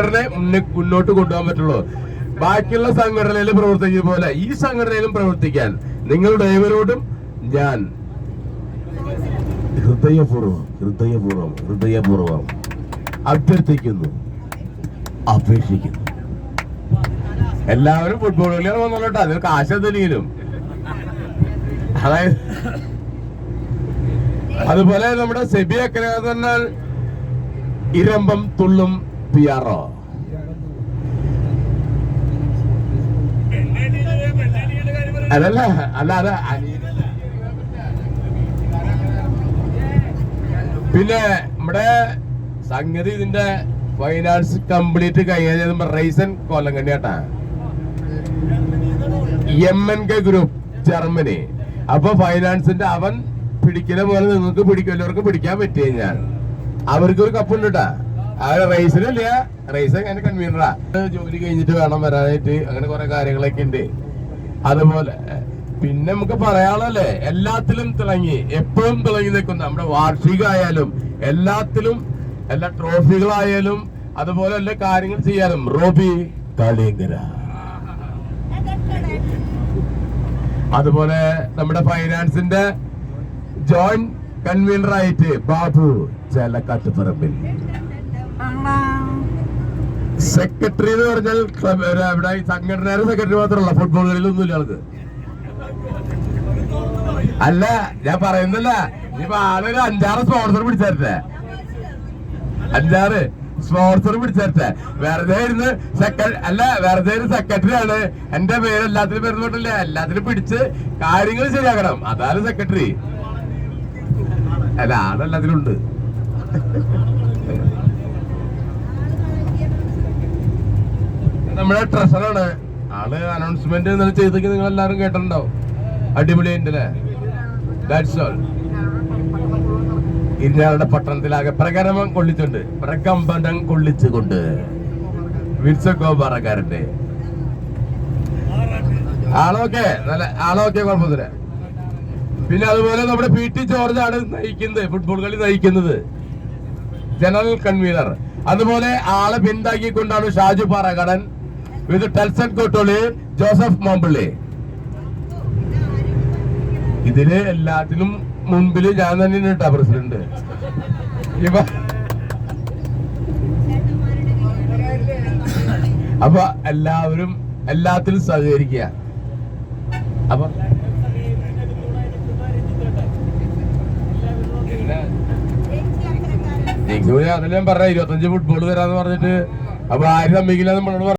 സംഘടനയെ മുന്നേ മുന്നോട്ട് കൊണ്ടുപോകാൻ പറ്റുള്ളൂ. ബാക്കിയുള്ള സംഘടനയിൽ പ്രവർത്തിക്കുന്ന പോലെ ഈ സംഘടനയിലും പ്രവർത്തിക്കാൻ നിങ്ങളുടെ ഏവരോടും ഞാൻ ഹൃദയപൂർവം ഹൃദയപൂർവം ഹൃദയപൂർവം അഭ്യർത്ഥിക്കുന്നു. അപേക്ഷിക്കുന്നു. എല്ലാവരും ഫുട്ബോൾ കളിയാണ് വന്നോട്ടെ അതിൽ കാശെന്തെങ്കിലും അതായത് അതുപോലെ നമ്മുടെ സെബി പറഞ്ഞാൽ ഇരമ്പം തുള്ളും പിയാറോ അതല്ല അല്ല അത് പിന്നെ നമ്മുടെ സംഗതി ഇതിന്റെ ഫൈനാൻസ് കംപ്ലീറ്റ് കൈകാര്യം റൈസൻ കൊല്ലങ്കണ്ണിയാട്ടാ M N K group Germany അപ്പൊ ഫൈനാൻസിന്റെ അവൻ പിടിക്കുന്ന പോലെ നിങ്ങൾക്ക് പിടിക്കും എല്ലാവർക്കും പിടിക്കാൻ പറ്റിയ ഞാൻ. ഒരു കപ്പ് ഉണ്ട് കേട്ടാ ആ റേസിനില്ല റൈസ് അങ്ങനെ കൺവീനറാ ജോലി കഴിഞ്ഞിട്ട് വേണം വരാനായിട്ട്. അങ്ങനെ കുറെ കാര്യങ്ങളൊക്കെ ഉണ്ട് അതുപോലെ പിന്നെ നമുക്ക് പറയാനുള്ളല്ലേ എല്ലാത്തിലും തിളങ്ങി എപ്പോഴും തിളങ്ങി നിൽക്കുന്ന. നമ്മുടെ വാർഷികമായാലും എല്ലാത്തിലും എല്ലാ ട്രോഫികളായാലും അതുപോലെ എല്ലാ കാര്യങ്ങൾ ചെയ്യാനും. റോബി കാളിയങ്കര അതുപോലെ നമ്മുടെ ഫൈനാൻസിന്റെ ജോയിന്റ് കൺവീനറായിട്ട് ബാബു ചേലക്കാട്ടുപറമ്പിൽ. സെക്രട്ടറി എന്ന് പറഞ്ഞാൽ ഇവിടെ സംഘടന സംഘടനയുടെ സെക്രട്ടറി മാത്രമല്ല ഫുട്ബോൾ കളിയിലൊന്നുമില്ല ആൾക്ക്. അല്ല ഞാൻ പറയുന്നില്ല ഇപ്പൊ ആളൊരു അഞ്ചാറ് സ്പോൺസർ പിടിച്ചേരട്ടെ. അഞ്ചാറ് സ്പോൺസർ പിടിച്ചേരട്ടെ. വെറുതെ ഇരുന്ന് സെക്രട്ടറി അല്ല വെറുതെ ഇരുന്ന് സെക്രട്ടറി ആണ്. എന്റെ പേര് എല്ലാത്തിനും വരുന്നോട്ടില്ല എല്ലാത്തിനും പിടിച്ച് കാര്യങ്ങൾ ശരിയാക്കണം. അതാണ് സെക്രട്ടറി അല്ല ആളെല്ലാത്തിനും ഉണ്ട്. നമ്മുടെ ട്രഷറാണ്. ആൾ അനൗൺസ്മെന്റ് ചെയ്തൊക്കെ നിങ്ങൾ എല്ലാവരും കേട്ടിട്ടുണ്ടാവും. അടിപൊളിയുണ്ട് അല്ലേ? ഓൾ ഇന്നയാളുടെ പട്ടണത്തിലാകെ പ്രകരമം കൊള്ളിച്ചുണ്ട് പ്രകമ്പനം കൊള്ളിച്ചുകൊണ്ട് വിൽസഗോപാറക്കാരന്റെ ആളൊക്കെ നല്ല ആളൊക്കെ കുഴപ്പമില്ല പിന്നെ അതുപോലെ നമ്മുടെ പി ടി ജോർജ് ആണ് നയിക്കുന്നത് ഫുട്ബോൾ കളി നയിക്കുന്നത്. General convener. അതുപോലെ ആളെ പിന്താക്കിക്കൊണ്ടാണ് ഷാജു പാറകടൻ ഇത് ടെൽസൺ കോട്ടോളി ജോസഫ് മോമ്പിള്ളി. ഇതിൽ എല്ലാത്തിനും മുൻപിൽ ഞാൻ തന്നെ കേട്ടാ പ്രസിഡന്റ്. ഇവ അപ്പൊ എല്ലാവരും എല്ലാത്തിലും സഹകരിക്കുക. അപ്പൊ അതല്ലേ ഞാൻ പറഞ്ഞ ഇരുപത്തഞ്ച് ഫുട്ബോൾ തരാന്ന് പറഞ്ഞിട്ട്. അപ്പൊ ആരും സമ്മതിക്കില്ല നമ്മളോട്